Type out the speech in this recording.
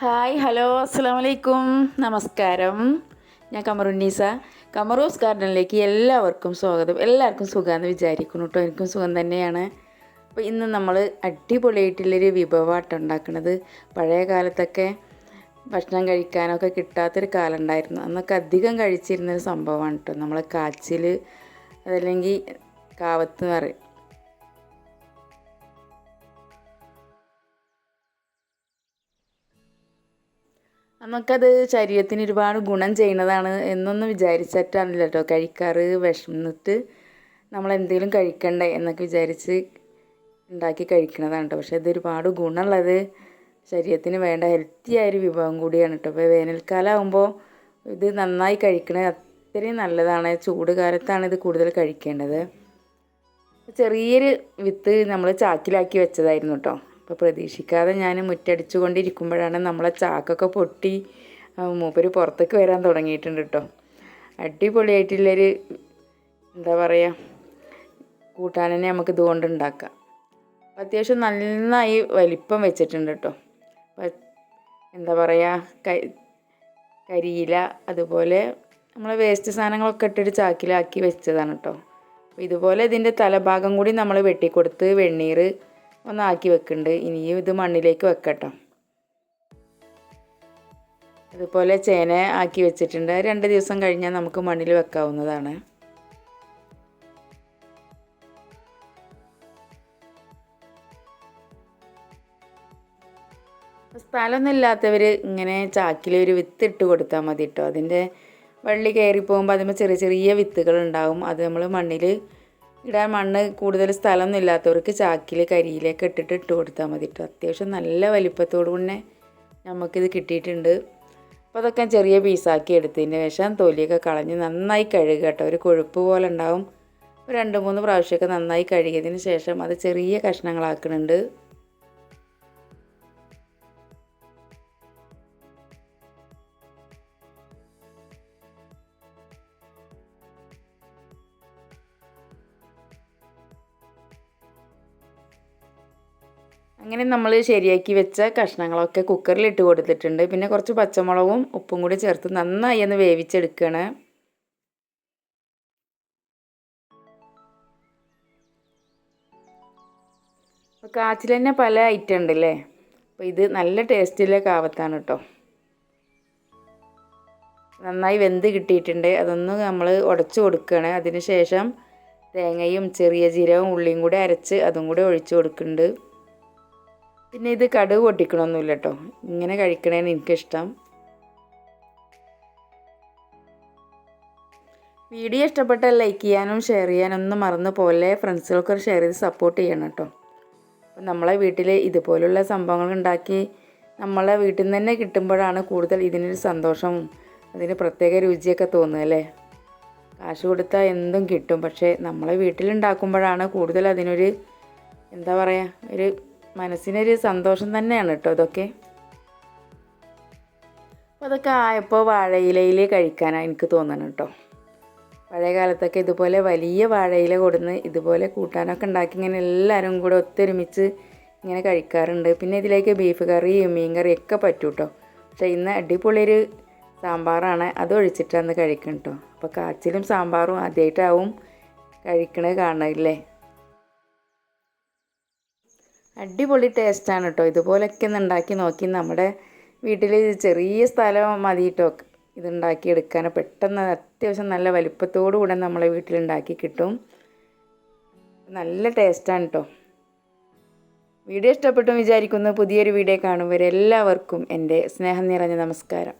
Hi hello അസ്സാം വലൈക്കും നമസ്കാരം. ഞാൻ കമറുന്നീസ കമറൂസ് ഗാർഡനിലേക്ക് എല്ലാവർക്കും സ്വാഗതം. എല്ലാവർക്കും സുഖമെന്ന് വിചാരിക്കുന്നു കേട്ടോ എനിക്കും സുഖം തന്നെയാണ്. അപ്പോൾ ഇന്ന് നമ്മൾ അടിപൊളിയായിട്ടുള്ളൊരു വിഭവമായിട്ട് ഉണ്ടാക്കുന്നത് പഴയ കാലത്തൊക്കെ ഭക്ഷണം കഴിക്കാനൊക്കെ കിട്ടാത്തൊരു കാലം ഉണ്ടായിരുന്നു അന്നൊക്കെ അധികം കഴിച്ചിരുന്നൊരു സംഭവമാണ് കേട്ടോ നമ്മളെ കാച്ചിൽ അതല്ലെങ്കിൽ കാവത്ത് എന്ന് പറയും. നമുക്കത് ശരീരത്തിന് ഒരുപാട് ഗുണം ചെയ്യുന്നതാണ് എന്നൊന്നും വിചാരിച്ചിട്ടാണില്ല കേട്ടോ കഴിക്കാറ് വിഷമിട്ട് നമ്മൾ എന്തെങ്കിലും കഴിക്കണ്ടേ എന്നൊക്കെ വിചാരിച്ച് ഉണ്ടാക്കി കഴിക്കുന്നതാണ് കേട്ടോ പക്ഷേ ഇത് ഒരുപാട് ഗുണമുള്ളത് ശരീരത്തിന് വേണ്ട ഹെൽത്തി ആയൊരു വിഭവം കൂടിയാണ് കേട്ടോ ഇപ്പോൾ വേനൽക്കാലം ആകുമ്പോൾ ഇത് നന്നായി കഴിക്കണത് അത്രയും നല്ലതാണ്. ചൂട് കാലത്താണ് ഇത് കൂടുതൽ കഴിക്കേണ്ടത്. ചെറിയൊരു വിത്ത് നമ്മൾ ചാക്കിലാക്കി വെച്ചതായിരുന്നു കേട്ടോ അപ്പോൾ പ്രതീക്ഷിക്കാതെ ഞാൻ മുറ്റടിച്ചു കൊണ്ടിരിക്കുമ്പോഴാണ് നമ്മളെ ചാക്കൊക്കെ പൊട്ടി മൂപ്പര് പുറത്തേക്ക് വരാൻ തുടങ്ങിയിട്ടുണ്ട് കേട്ടോ അടിപൊളിയായിട്ടുള്ളൊരു എന്താ പറയുക കൂട്ടാനെ നമുക്ക് ഇതുകൊണ്ട് ഉണ്ടാക്കാം. അത്യാവശ്യം നന്നായി വലിപ്പം വെച്ചിട്ടുണ്ട് കേട്ടോ എന്താ പറയുക കരിയില അതുപോലെ നമ്മൾ വേസ്റ്റ് സാധനങ്ങളൊക്കെ ഇട്ടിട്ട് ചാക്കിലാക്കി വെച്ചതാണ് കേട്ടോ ഇതുപോലെ ഇതിന്റെ തലഭാഗം കൂടി നമ്മൾ വെട്ടിക്കൊടുത്ത് വെണ്ണീർ ഒന്നാക്കി വെക്കുന്നുണ്ട് ഇനിയും ഇത് മണ്ണിലേക്ക് വെക്കട്ടോ. അതുപോലെ ചേന ആക്കി വെച്ചിട്ടുണ്ട്. രണ്ട് ദിവസം കഴിഞ്ഞാൽ നമുക്ക് മണ്ണിൽ വെക്കാവുന്നതാണ്. സ്ഥലമൊന്നും ഇല്ലാത്തവർ ഇങ്ങനെ ചാക്കിൽ ഒരു വിത്ത് ഇട്ട് കൊടുത്താൽ മതി കേട്ടോ അതിന്റെ വള്ളി കയറി പോകുമ്പോൾ അതിന് ചെറിയ ചെറിയ വിത്തുകൾ ഉണ്ടാവും. അത് നമ്മൾ മണ്ണിൽ ഇടാൻ മണ്ണ് കൂടുതൽ സ്ഥലമൊന്നും ഇല്ലാത്തവർക്ക് ചാക്കിൽ കരിയിലേക്ക് ഇട്ടിട്ട് ഇട്ട് കൊടുത്താൽ മതി. കേട്ടോ അത്യാവശ്യം നല്ല വലിപ്പത്തോടു തന്നെ നമുക്കിത് കിട്ടിയിട്ടുണ്ട്. അപ്പോൾ അതൊക്കെ ചെറിയ പീസാക്കി എടുത്തതിന് ശേഷം തൊലിയൊക്കെ കളഞ്ഞ് നന്നായി കഴുകുക കേട്ടോ. ഒരു കൊഴുപ്പ് പോലെ ഉണ്ടാവും. രണ്ട് മൂന്ന് പ്രാവശ്യമൊക്കെ നന്നായി കഴുകിയതിന് ശേഷം അത് ചെറിയ കഷ്ണങ്ങളാക്കുന്നുണ്ട്. അങ്ങനെ നമ്മൾ ശരിയാക്കി വെച്ച കഷ്ണങ്ങളൊക്കെ കുക്കറിൽ ഇട്ട് കൊടുത്തിട്ടുണ്ട്. പിന്നെ കുറച്ച് പച്ചമുളകും ഉപ്പും കൂടി ചേർത്ത് നന്നായി ഒന്ന് വേവിച്ചെടുക്കുകയാണ് അപ്പോൾ കാച്ചിൽ തന്നെ പല ഐറ്റം ഉണ്ടല്ലേ? അപ്പോൾ ഇത് നല്ല ടേസ്റ്റിലെ കാവത്താണ് കേട്ടോ നന്നായി വെന്ത് കിട്ടിയിട്ടുണ്ട്. അതൊന്ന് നമ്മൾ ഉടച്ചു കൊടുക്കുകയാണ് അതിന് ശേഷം തേങ്ങയും ചെറിയ ജീരകവും ഉള്ളിയും കൂടി അരച്ച് അതും കൂടി ഒഴിച്ചു കൊടുക്കുന്നുണ്ട്. പിന്നെ ഇത് കടുക് പൊട്ടിക്കണമൊന്നുമില്ല കേട്ടോ ഇങ്ങനെ കഴിക്കണേന് എനിക്കിഷ്ടം. വീഡിയോ ഇഷ്ടപ്പെട്ടാൽ ലൈക്ക് ചെയ്യാനും ഷെയർ ചെയ്യാനും ഒന്നും മറന്നു പോലെ ഫ്രണ്ട്സുകൾക്ക് ഷെയർ ചെയ്ത് സപ്പോർട്ട് ചെയ്യണം കേട്ടോ. അപ്പം നമ്മളെ വീട്ടിൽ ഇതുപോലുള്ള സംഭവങ്ങൾ ഉണ്ടാക്കി നമ്മളെ വീട്ടിൽ നിന്ന് തന്നെ കിട്ടുമ്പോഴാണ് കൂടുതൽ ഇതിനൊരു സന്തോഷവും അതിന് പ്രത്യേക രുചിയൊക്കെ തോന്നുക അല്ലേ? കാശ് കൊടുത്താൽ എന്തും കിട്ടും. പക്ഷേ നമ്മളെ വീട്ടിലുണ്ടാക്കുമ്പോഴാണ് കൂടുതൽ അതിനൊരു എന്താ പറയുക ഒരു മനസ്സിനൊരു സന്തോഷം തന്നെയാണ് കേട്ടോ ഇതൊക്കെ. അപ്പോൾ അതൊക്കെ ആയപ്പോൾ വാഴയിലയിൽ കഴിക്കാനാണ് എനിക്ക് തോന്നണം കേട്ടോ. പഴയ കാലത്തൊക്കെ ഇതുപോലെ വലിയ വാഴയില കൊടുന്ന് ഇതുപോലെ കൂട്ടാനൊക്കെ ഉണ്ടാക്കി ഇങ്ങനെ എല്ലാവരും കൂടെ ഒത്തൊരുമിച്ച് ഇങ്ങനെ കഴിക്കാറുണ്ട്. പിന്നെ ഇതിലേക്ക് ബീഫ് കറിയും മീൻ കറി ഒക്കെ പറ്റും കേട്ടോ. പക്ഷേ ഇന്ന് അടിപൊളിയൊരു സാമ്പാറാണ്. അത് ഒഴിച്ചിട്ടാണ് കഴിക്കണം കേട്ടോ. അപ്പോൾ കാച്ചിലും സാമ്പാറും ആദ്യമായിട്ടാവും കഴിക്കണത് കാണുന്നില്ലേ അടിപൊളി ടേസ്റ്റാണ് കേട്ടോ ഇതുപോലൊക്കെ ഒന്ന് ഉണ്ടാക്കി നോക്കി നമ്മുടെ വീട്ടിൽ ചെറിയ സ്ഥലം മതി കേട്ടോ ഇതുണ്ടാക്കി എടുക്കാൻ പെട്ടെന്ന് അത്യാവശ്യം നല്ല വലിപ്പത്തോടു കൂടെ നമ്മളെ വീട്ടിലുണ്ടാക്കി കിട്ടും. നല്ല ടേസ്റ്റാണ് കേട്ടോ വീഡിയോ ഇഷ്ടപ്പെട്ടു വിചാരിക്കുന്നു. പുതിയൊരു വീഡിയോ കാണുമ്പോൾ എല്ലാവർക്കും എന്റെ സ്നേഹം നിറഞ്ഞ നമസ്കാരം.